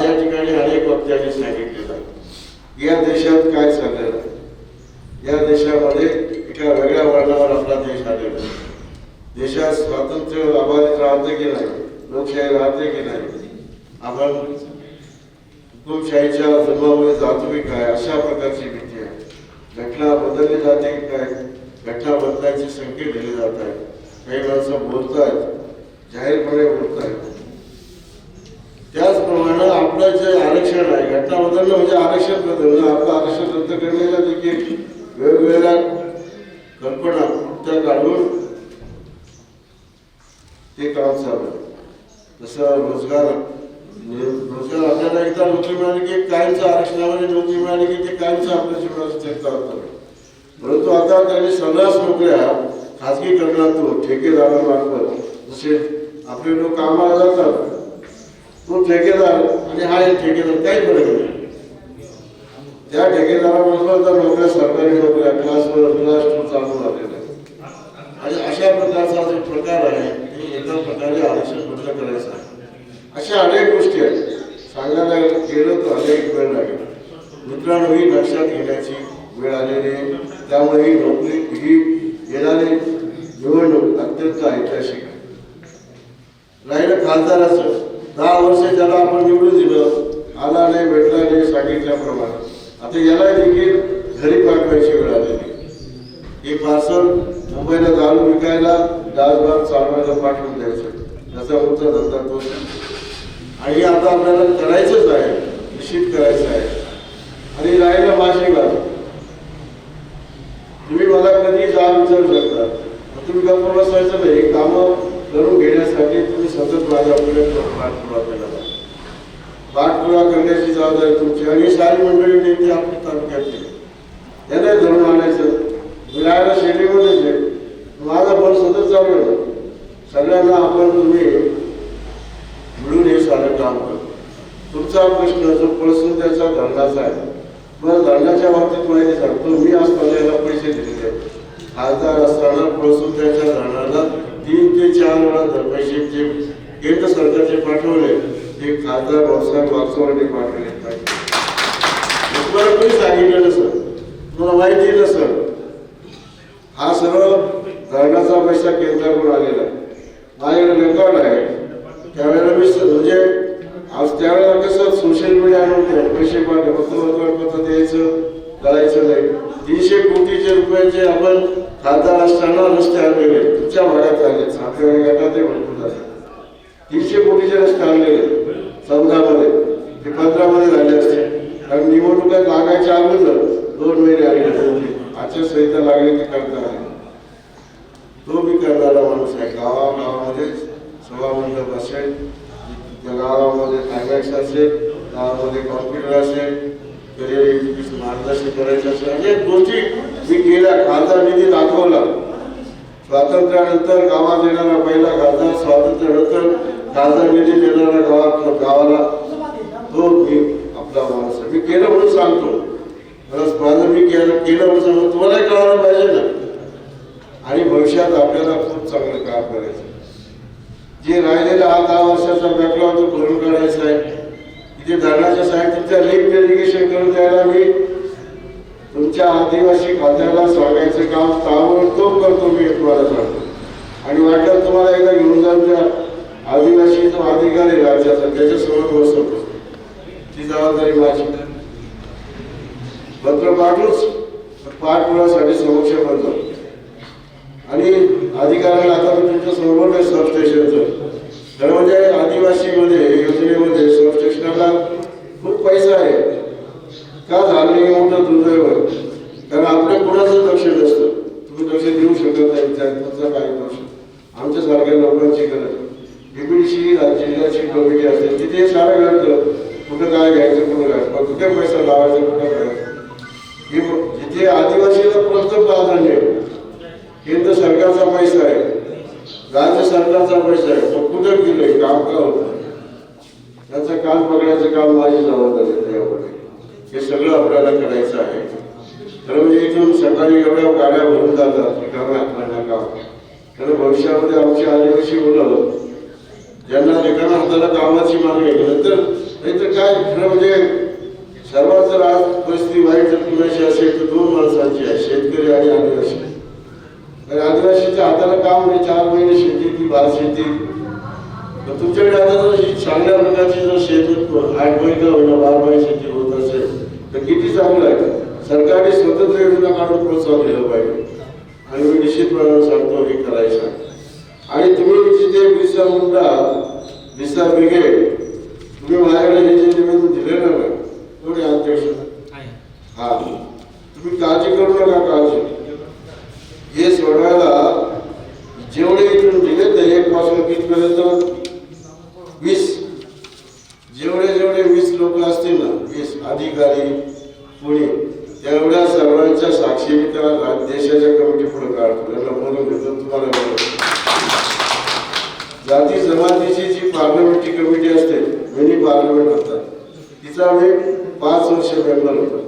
आज या ठिकाणी अनेक वक्त्यांनी सांगितलेलं आहे या देशात काय चाललेलं आहे? या देशामध्ये एका वेगळ्या वर्णावर आपला देश आलेला आहे. देशात स्वातंत्र्य अबाधित राहते की नाही? लोकशाही राहते की नाही? आपण हुकुमशाहीच्या जन्मामध्ये जातो की काय? अशा प्रकारची भीती आहे. घटना बदलली जाते की काय? घटना बदलायचे संकेत दिले जात आहेत काही माणसं बोलत आहेत जाहीरपणे बोलत आहेत त्याचप्रमाणे आपलं जे आरक्षण आहे घटना बदलणं म्हणजे आरक्षण म्हणजे आपलं आरक्षण रद्द करण्याच्या देखील वेगवेगळ्या कल्पना त्या काढून ते काम चालू आहे. जसं रोजगार म्हणजे रोजगार आपल्याला एकदा नोकरी मिळाली की कायमचं आरक्षणामध्ये नोकरी मिळाली की ते कायमचं आपल्या जीवनात स्थिरता होतं परंतु आता त्यांनी सर्रास नोकऱ्या खाजगीकरणातून ठेकेदारामार्फत जसे आपले लोक कामाला जातात तो ठेकेदार आणि हा एक ठेकेदार काही फरक नाही त्या ठेकेदाराबरोबर तर नोकऱ्या सरकारी नोकऱ्या क्लास वन क्लास टू चालू झालेल्या आणि अशा प्रकारचा जो प्रकार आहे ते एका प्रकारे आरक्षण बंद करायचं आहे. अशा अनेक गोष्टी आहेत. सांगायला गेलं तर अनेक वेळ लागेल. मित्रांनो ही लक्षात घेण्याची वेळ आलेली आहे. त्यामुळे ही नोकरी ही येणारी निवडणूक अत्यंत ऐतिहासिक आहे. राहिलं खासदाराचं. दहा वर्ष त्याला आपण निवडून दिलं. आला नाही भेटला नाही सांगितल्याप्रमाणे. आता याला देखील घरी पाठवायची वेळ आलेली हे पार्सल मुंबईला दारू विकायला दासबाग चालवायला पाठवून द्यायचं. त्याचा मोठा धंदा तो आणि आता आपल्याला करायचंच आहे निश्चित करायचं आहे. आणि राहिलं माझी बाजू तुम्ही मला कधी जा विचारू शकता. तुम्ही गप्प बसवायचं नाही. कामं करून घेण्यासाठी तुम्ही सतत माझ्याकडे पाठपुरा केला पाठपुरा करण्याची जबाबदारी तुमची आणि सारी मंडळी नेमकी आपली तालुक्यातली त्याने धरून आणायचं. मी शेतीमध्येच आहे. माझा बल सतत चालू आहे. सगळ्यांना आपण तुम्ही मिळून हे सारं काम करतो तुमचा प्रश्न जो पळसून धरणाचा आहे मग धरणाच्या बाबतीत माहिती सांगतो. मी आज पहिल्याला पैसे दिलेले आहेत. खासदार असताना पळसून त्याच्या धरणाला तीन ते चार वेळा धर- पैसे जे केंद्र सरकारचे पाठवले ते खासदार भाऊसाहेब वागचौरांनी पाठवले. तुम्हाला कोणी सांगितलं नसं तुम्हाला माहिती नसं हा सर्व धरणाचा पैसा केंद्राकडून आलेला आहे. माझ्याकडे रेकॉर्ड आहे. त्यावेळेला मी म्हणजे आज त्यावेळेला कसं सोशल मीडिया पैसे पाठव फक्त वर्तमानपत्र द्यायचं करायचं नाही. तीनशे कोटीचे रुपयाचे आपण खासदार असताना रस्ते आणलेले तुमच्या भागात आले आपल्या ते भरपूर झाले. तीनशे कोटीचे रस्ते आणलेले चौदामध्ये ते पंधरामध्ये झाले असते. कारण निवडणुका लागायच्या अगोदर दोन महिने आले आचारसंहिता लागली ते करता आले. तो मी करणारा माणूस आहे. गावागावामध्ये सभामंडप असेल त्या गावामध्ये क्लायमॅक्स असेल गावामध्ये कॉम्प्युटर असेल करिअर एज्युकेशन मार्गदर्शन करायचं असेल अनेक गोष्टी मी केल्या. खासदार निधी दाखवला. स्वातंत्र्यानंतर गावात येणारा पहिला खासदार स्वातंत्र्यानंतर खासदार निधी देणारा गावात गावाला तो मी आपला माणूस मी केलं म्हणून सांगतो. माझं मी केलं केलं म्हणून सांगतो. तुम्हालाही कळायला पाहिजे ना? आणि भविष्यात आपल्याला खूप चांगलं काम करायचं. जे राहिलेला हा दहा वर्षाचा बॅकलॉग तो भरून काढायचा आहे. इथे धरणाच्या साहित्याच्या लेक इरिगेशन करून द्यायला मी तुमच्या आदिवासी खात्याला सांगायचं काम ताबडतोब करतो मी तुम्हाला सांगतो आणि वाटलं तुम्हाला एकदा घेऊन जाऊन त्या आदिवासी जो अधिकारी राज्याचा त्याच्यासमोर बसवतो. ती जबाबदारी माझी. पत्र पाठवूच. पाठपुरासाठी समक्ष बनतो आणि अधिकाऱ्याला आता मी तुमच्यासमोर आहे सबस्टेशनचं तर म्हणजे आदिवासीमध्ये योजनेमध्ये सबस्टेशनला खूप पैसा आहे का झालं हे मोठं दुर्दैव आहे कारण आपल्या कुणाचं लक्ष नसतं तुम्ही लक्ष देऊ शकत नाही त्या- तुमचा काही दोष आमच्यासारख्या लोकांची गरज डीपीडीची जिल्ह्याची कमिटी असेल तिथे हे सारं घडतं कुठं काय घ्यायचं कुठं काय मग कुठे पैसा लावायचा कुठं करायचं जिथे आदिवासीला प्रथम प्राधान्य केंद्र सरकारचा पैसा आहे राज्य सरकारचा पैसा आहे मग कुठं दिलंय काम का होतं त्याचं काम पकडायचं काम माझी जबाबदारी त्यामध्ये हे सगळं आपल्याला करायचं आहे. खरं म्हणजे इथून सकाळी एवढ्या गाड्या भरून जातात रिकाम्या काम. खरं भविष्यामध्ये आमची आदिवासी मुलं ज्यांना रिकाम्या हाताला कामाची मागणी आहे. नंतर नाहीतर काय? खरं म्हणजे सर्वात जर आज परिस्थिती वाईट जर कुणाशी असेल तर दोन माणसांची आहे शेतकरी आणि आदिवासी. आणि आदिवासीच्या हाताला काम म्हणजे चार महिने शेती ती भात शेती. तर तुमच्याकडे आता जर ही चांगल्या प्रकारची जर शेत आठ महिना होईना बारा महिने शेती होत असेल तर किती चांगलं आहे? सरकारने स्वतंत्र योजना काढून प्रोत्साहन दिलं पाहिजे. आणि मी निश्चितपणे सांगतो हे करायचं आणि तुम्ही जिथे बिरसा मुंडा बिरसा ब्रिगेड तुम्ही माझ्याकडे हे जे निवेदन दिले ना तेवढे अध्यक्ष हा. तुम्ही काळजी करू नका काळजी. हे सोडवायला जेवढे इथून दिले ते एक पासून कितपर्यंत? वीस. जेवढे जेवढे वीस लोक असतील ना वीस अधिकारी कोणी तेवढ्या सर्वांच्या साक्षी मी त्याला रा- देशाच्या कमिटी पुढे काढतो. त्यांना बोलून घेतो तुम्हाला. जाती जमातीची जी पार्लमेंटरी कमिटी असते मिनी पार्लमेंट म्हणतात तिचा मी पाच वर्ष मेंबर होतो.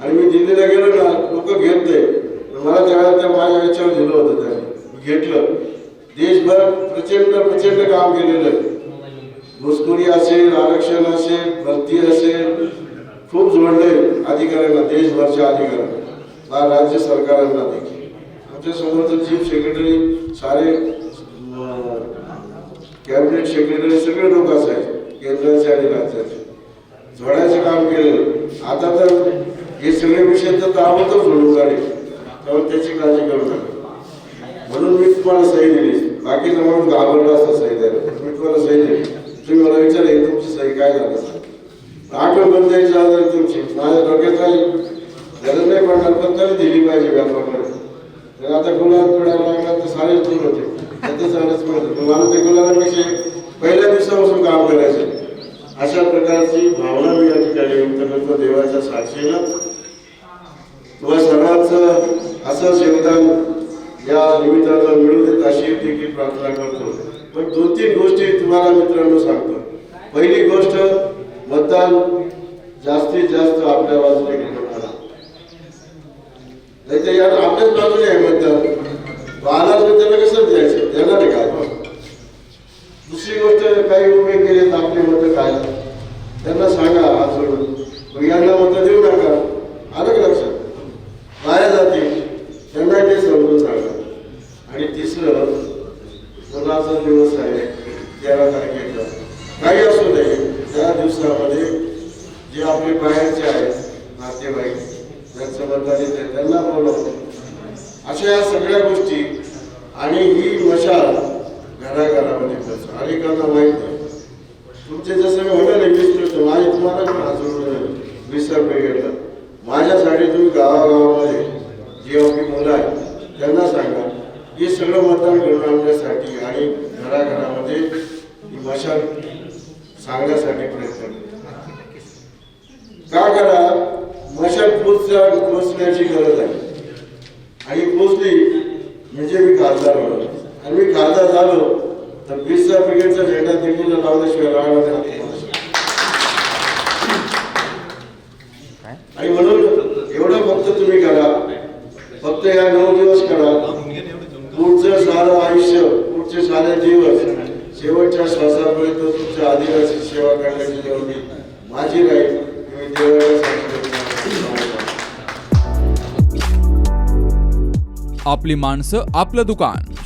आणि मी दिल्लीला गेलो ना लोक घेत नाही पण मला त्यावेळेला त्या माझ्या याच्यावर दिलं होतं त्याने. घेतलं. देशभर प्रचंड प्रचंड काम केलेलं आहे. घुसखोरी असेल आरक्षण असेल भरती असेल खूप जोडले अधिकाऱ्यांना देशभरच्या अधिकाऱ्यांना. राज्य सरकारांना देखील. आमच्यासमोर तर चीफ सेक्रेटरी सारे कॅबिनेट सेक्रेटरी सगळे लोक असायचे केंद्राचे आणि राज्याचे. जोडायचं काम केलं. आता तर हे सगळे विषय तर ताबडतोब सोडून काढेल. त्यामुळे त्याची काळजी करू नका. म्हणून मी तुम्हाला सही दिली. बाकीचा माणूस घाबरला असता सही द्यायला. मी तुम्हाला सही दिली. तुम्ही मला विचारले तुमची सही काय झालं? आठवण बंद द्यायची आजार तुमची. माझ्या डोक्यात आली गरज नाही पडणार पण तरी दिली पाहिजे व्यापाराकडे. तर आता गुलाब पडायला लागला तर सारेच दूर होते. आता चालच पडत मला ते गुलाबापेक्षा पहिल्या दिवसापासून काम करायचं. अशा प्रकारची भावना मी या ठिकाणी व्यक्त करतो. देवाच्या साक्षीनं. तुम्हा सर्वांचं असंच योगदान या निमित्तानं मिळू देत अशी देखील प्रार्थना करतो. पण दोन तीन गोष्टी तुम्हाला मित्रांनो सांगतो. पहिली गोष्ट मतदान जास्तीत जास्त आपल्या बाजूने घेऊन नाही तर यार आपल्याच बाजूने आहे मतदान. बालाच त्यांना कसं द्यायचं? देणार आहे काय दुसरी काही उभे केले तर आपले मत काय? त्यांना सांगा हात सोडून मग यांना मत देऊ नका. आलं का लक्षात? वाया जाते त्यांना ते समजून सांगा. आणि तिसरं मुलाचा दिवस आहे. तेरा तारखेचा. काही असू नये त्या दिवसामध्ये जे आपले बाहेरचे आहेत नातेवाईक ज्यांचं मतदान त्यांना बोलवतो. अशा या सगळ्या गोष्टी. आणि ही मशाल घराघरामध्ये पोहोच अनेकांना माहीत नाही तुमचे जसं मी म्हणाले वीस मिनिट. माझे तुम्हाला पण हजर विसर ब्रिगेडला माझ्यासाठी तुम्ही गावागावामध्ये जी आपली मुलं आहेत त्यांना सांगा. हे सगळं मतदान घडून आणण्यासाठी आणि घराघरामध्ये ही मशाल सांगण्यासाठी प्रयत्न का करा? मशाल पोचल्या पोचण्याची गरज आहे. आणि पोचली म्हणजे मी खासदार होणार. आणि मी खासदार झालो तर बिरसा ब्रिगेडचा झेंडा दिल्लीला लावल्याशिवाय राहणार नाही. आणि म्हणून एवढं फक्त तुम्ही करा. फक्त या नऊ दिवस करा. पुढचं सारं आयुष्य पुढचे सारे दिवस शेवटच्या श्वासापर्यंत तुमच्या आदिवासी सेवा करण्याची जेवढी माझी राहील. मी देवाला आपली माणसं आपलं दुकान.